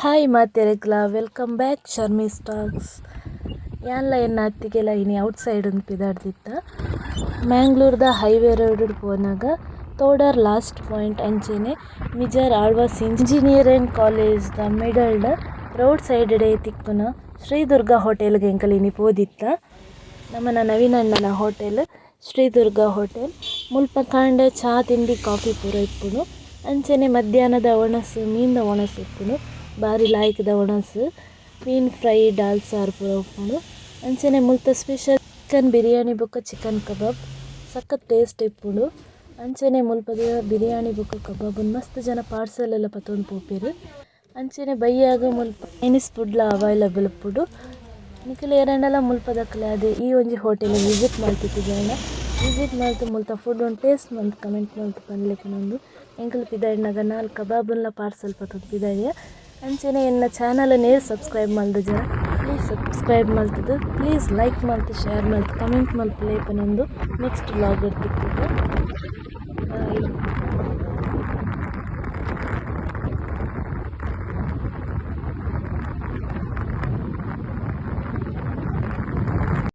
Hi ಮಾತೆರೆಗ್ಲ welcome back Sharmi ಸ್ಟಾಕ್ಸ್ ಎಲ್ಲ ಏನು ಹತ್ತಿಗೆಲ್ಲ ಇನ್ನು ಔಟ್ ಸೈಡ್ ಉಂದು ಪಿದಾಡ್ದಿತ್ತ. ಮ್ಯಾಂಗ್ಳೂರ್ದ ಹೈವೇ ರೋಡ್ ಪೋನಾಗ ತೋಡರ್ ಲಾಸ್ಟ್ ಪಾಯಿಂಟ್ ಅಂಚೆನೆ ಮಿಜರ್ ಆಳ್ವಾಸ್ ಇಂಜಿನಿಯರಿಂಗ್ ಕಾಲೇಜ್ದ ಮಿಡಲ್ಡ್ ರೋಡ್ ಸೈಡ್ ಡೇ ತಿಕ್ಕುನ ಶ್ರೀದುರ್ಗ ಹೋಟೆಲ್ಗೆ ಎಂಕಲ್ ಇನಿ ಪೋದಿತ್ತ ನಮ್ಮನ ನವೀನಣ್ಣನ ಹೋಟೆಲ್, ಶ್ರೀದುರ್ಗ ಹೋಟೆಲ್. ಮುಲ್ಪ ಕಾಂಡೆ ಚಾ ತಿಂಡಿ, ಕಾಫಿ ಪೂರ ಇಪ್ಪುನು ಅಂಚೆನೆ ಮಧ್ಯಾಹ್ನದ ಒಣಸು, ಮೀನ್ದ ಒಣಸು ಇಪ್ಪುನು ಬಾರಿ ಲಾಯ್ಕ್ದ ಒಣಸ್ ಮೀನ್ ಫ್ರೈ, ದಾಲ್ ಸಾರು ಪೂರ ಉಪ್ಪುಂಡು ಅಂಚನೆ ಮುಲ್ತ ಸ್ಪೆಷಲ್ ಚಿಕನ್ ಬಿರಿಯಾನಿ ಬೊಕ ಚಿಕನ್ ಕಬಾಬ್. ಸಖತ್ ಟೇಸ್ಟ್ ಇಪ್ಪುಂಡು. ಅಂಚನೆ ಮುಲ್ಪದ ಬಿರಿಯಾನಿ ಬೊಕ ಕಬಾಬ್ ಮಸ್ತ್ ಜನ ಪಾರ್ಸಲ್ ಎಲ್ಲ ಪತೊಂದು ಪೋಪೆರ್. ಅಂಚನೆ ಬೈಯಾಗ ಮುಲ್ಪ ಚೈನೀಸ್ ಫುಡ್ಲ ಅವೈಲಬಲ್ ಇಪ್ಪುಡು. ನಿಖಿಲ್ ಏರಂಡಲ ಮುಲ್ಪದಕ್ಕಲೆ ಅದೇ ಈ ಒಂಜಿ ಹೋಟೆಲ್ ವಿಸಿಟ್ ಮಲ್ತಿತ್ತಿಜಾಂಡ ವಿಸಿಟ್ ಮಾಡ್ತು ಮುಲ್ತ ಫುಡ್ ಒಂದು ಟೇಸ್ಟ್ ಮಂತ್ ಕಮೆಂಟ್ ಮಾಡ್ತು ಪಂದ್ಲಿಕ್ಕೆ ನಂದು. ಎಂಕಲ್ ಪಿದಾಯಿನಾಗ ನಾಲ್ಕು ಕಬಾಬುಲ್ಲ ಪಾರ್ಸಲ್ ಪತ್ತದ ಪಿದಾಯಿಯ. ಅಂಚನೆ ಎನ್ನ ಚಾನಲ್ ನೇರ್ ಸಬ್ಸ್ಕ್ರೈಬ್ ಮಾಡಿದ ಜನ. ಪ್ಲೀಸ್ ಸಬ್ಸ್ಕ್ರೈಬ್ ಮಲ್ತದು ಪ್ಲೀಸ್ ಲೈಕ್ ಮಾಡ್ತು ಶೇರ್ ಮಾಡ್ತು ಕಮೆಂಟ್ ಮಾಡಿ ಪ್ಲೇ ಪನ್ನೊಂದು. ನೆಕ್ಸ್ಟ್ ವ್ಲಾಗ್ ಇರ್ತಿತ್ತು